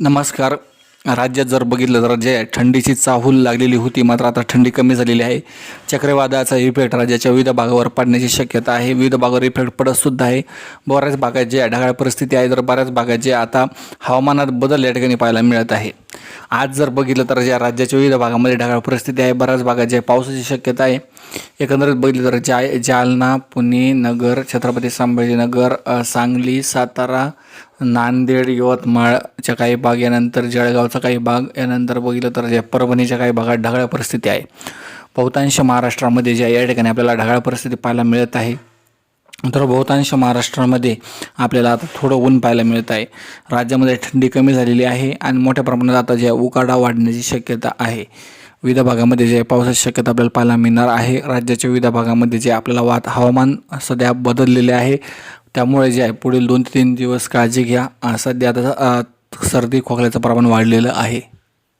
नमस्कार. राज्यात जर बघितलं तर जे थंडीची चाहूल लागलेली होती मात्र आता थंडी कमी झालेली आहे. चक्रवादाचा इफेक्ट राज्याच्या विविध भागावर पडण्याची शक्यता आहे. विविध भागावर इफेक्ट पडतसुद्धा आहे. बऱ्याच भागात जे ढगाळ परिस्थिती आहे तर बऱ्याच भागात जे आता हवामानात बदल या ठिकाणी पाहायला मिळत आहे. आज जर बघितलं तर ज्या राज्याच्या विविध भागामध्ये ढगाळ परिस्थिती आहे बऱ्याच भागात जे पावसाची शक्यता आहे. एकंदरीत बघितलं तर जा जालना पुणे नगर छत्रपती संभाजीनगर सांगली सातारा नांदेड यवतमाळ यवतमाळच्या काही भाग यानंतर जळगावचा काही भाग यानंतर बघितलं तर ज्या परभणीच्या काही भागात ढगाळ परिस्थिती आहे. बहुतांश महाराष्ट्रामध्ये ज्या या ठिकाणी आपल्याला ढगाळ परिस्थिती पाहायला मिळत आहे तर बहुतांश महाराष्ट्रामध्ये आपल्याला आता थोडं ऊन पाहायला मिळत आहे. राज्यामध्ये थंडी कमी झालेली आहे आणि मोठ्या प्रमाणात आता जे उकाडा वाढण्याची शक्यता आहे विविध भागामध्ये जे पावसाची शक्यता आपल्याला पाहायला मिळणार आहे. राज्याच्या विविध भागामध्ये जे आपल्याला वात हवामान सध्या बदललेले आहे. त्यामुळे जे आहे पुढील दोन ते तीन दिवस काळजी घ्या. सध्या आता सर्दी खोकल्याचं प्रमाण वाढलेलं आहे.